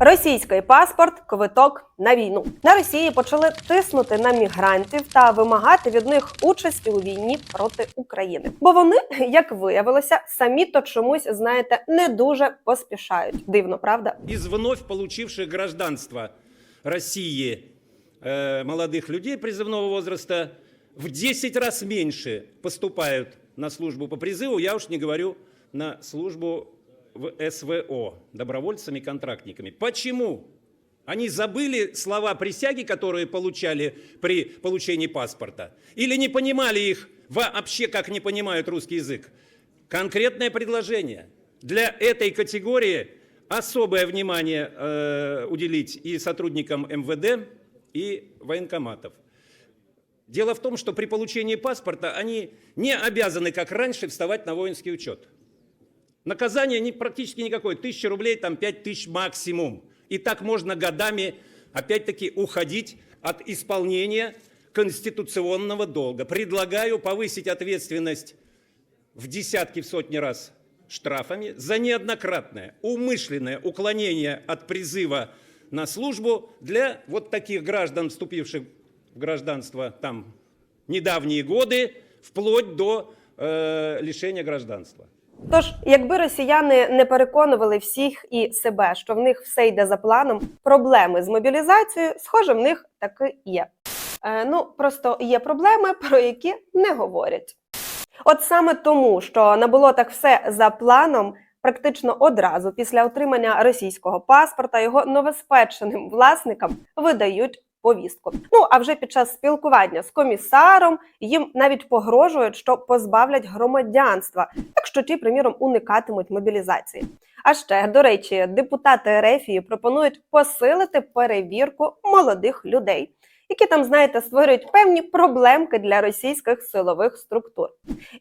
Російський паспорт квиток на війну на Росії почали тиснути на мігрантів та вимагати від них участі у війні проти України. Бо вони, як виявилося, самі то чомусь знаєте не дуже поспішають. Дивно, правда? Из вновь получивших гражданство России э, молодых людей призывного возраста в 10 раз меньше поступают на службу по призыву, я уж не говорю на службу В СВО, добровольцами-контрактниками. Почему? Они забыли слова присяги, которые получали при получении паспорта? Или не понимали их вообще, как не понимают русский язык? Конкретное предложение. Для этой категории особое внимание э, уделить и сотрудникам МВД, и военкоматов. Дело в том, что при получении паспорта они не обязаны, как раньше, вставать на воинский учет. Наказание не, практически никакое. Тысяча рублей, там пять тысяч максимум. И так можно годами, опять-таки, уходить от исполнения конституционного долга. Предлагаю повысить ответственность в десятки, в сотни раз штрафами за неоднократное умышленное уклонение от призыва на службу для вот таких граждан, вступивших в гражданство там недавние годы, вплоть до э, лишения гражданства. Тож, якби росіяни не переконували всіх і себе, що в них все йде за планом, проблеми з мобілізацією, схоже, в них таки є. Е, ну просто є проблеми, про які не говорять. От саме тому, що не було так все за планом, практично одразу після отримання російського паспорта його новоспеченим власникам видають повістку. Ну а вже під час спілкування з комісаром їм навіть погрожують, що позбавлять громадянства, якщо ті, приміром, уникатимуть мобілізації. А ще до речі, депутати Ерефії пропонують посилити перевірку молодих людей, які там, знаєте, створюють певні проблемки для російських силових структур.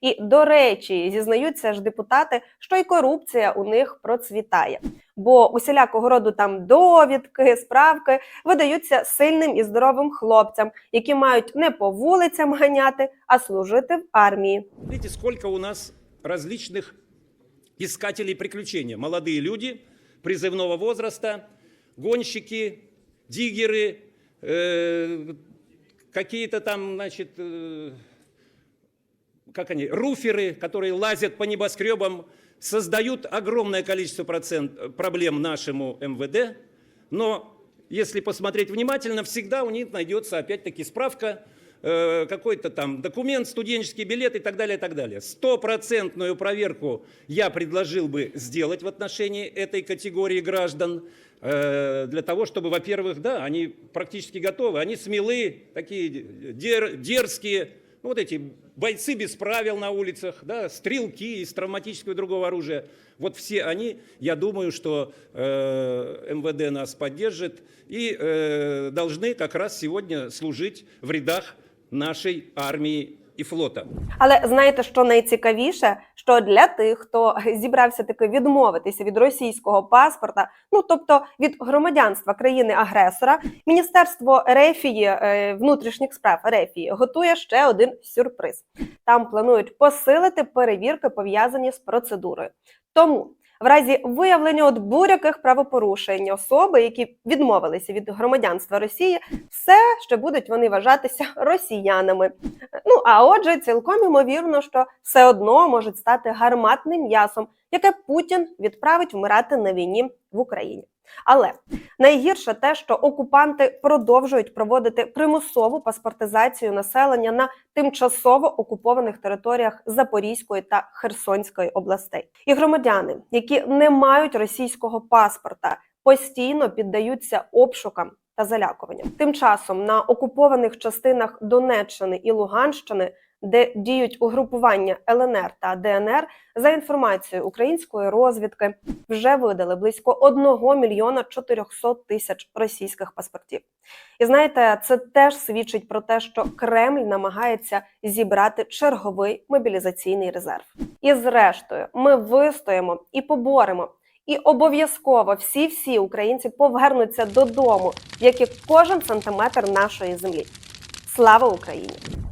І до речі, зізнаються ж депутати, що й корупція у них процвітає Бо усілякого роду там довідки, справки видаються сильним і здоровим хлопцям, які мають не по вулицям ганяти, а служити в армії. Видите, сколько у нас различных искателей приключений. Молодые люди призывного возраста, гонщики, диггеры, э, какие-то там, значит, э, как они, руферы, которые лазят по небоскребам, создают огромное количество процент, проблем нашему МВД, но если посмотреть внимательно, всегда у них найдется опять-таки справка, э, какой-то там документ, студенческий билет и так далее, и так далее. Стопроцентную проверку я предложил бы сделать в отношении этой категории граждан, э, для того, чтобы, во-первых, да, они практически готовы, они смелые, такие дер- дерзкие, ну, вот эти бойцы без правил на улицах, да, стрелки из травматического и другого оружия. Вот все они, я думаю, что э, МВД нас поддержит и э, должны как раз сегодня служить в рядах нашей армии и флота. Але знаєте, що найцікавіше, що для тих, хто зібрався таки відмовитися від російського паспорта, ну тобто від громадянства країни-агресора, міністерство Ерефії е, внутрішніх справ Ерефії готує ще один сюрприз. Там планують посилити перевірки, пов'язані з процедурою. Тому в разі виявлення от будь-яких правопорушень особи, які відмовилися від громадянства Росії, все ще будуть вони вважатися росіянами. Ну а отже, цілком ймовірно, що все одно можуть стати гарматним м'ясом, яке Путін відправить вмирати на війні в Україні. Але найгірше те, що окупанти продовжують проводити примусову паспортизацію населення на тимчасово окупованих територіях Запорізької та Херсонської областей. І громадяни, які не мають російського паспорта, постійно піддаються обшукам та залякуванням. Тим часом на окупованих частинах Донеччини і Луганщини, де діють угрупування ЛНР та ДНР, за інформацією української розвідки, вже видали близько 1 мільйона 400 тисяч російських паспортів. І знаєте, це теж свідчить про те, що Кремль намагається зібрати черговий мобілізаційний резерв. І зрештою, ми вистоїмо і поборемо. І обов'язково всі всі українці повернуться додому, як і кожен сантиметр нашої землі. Слава Україні!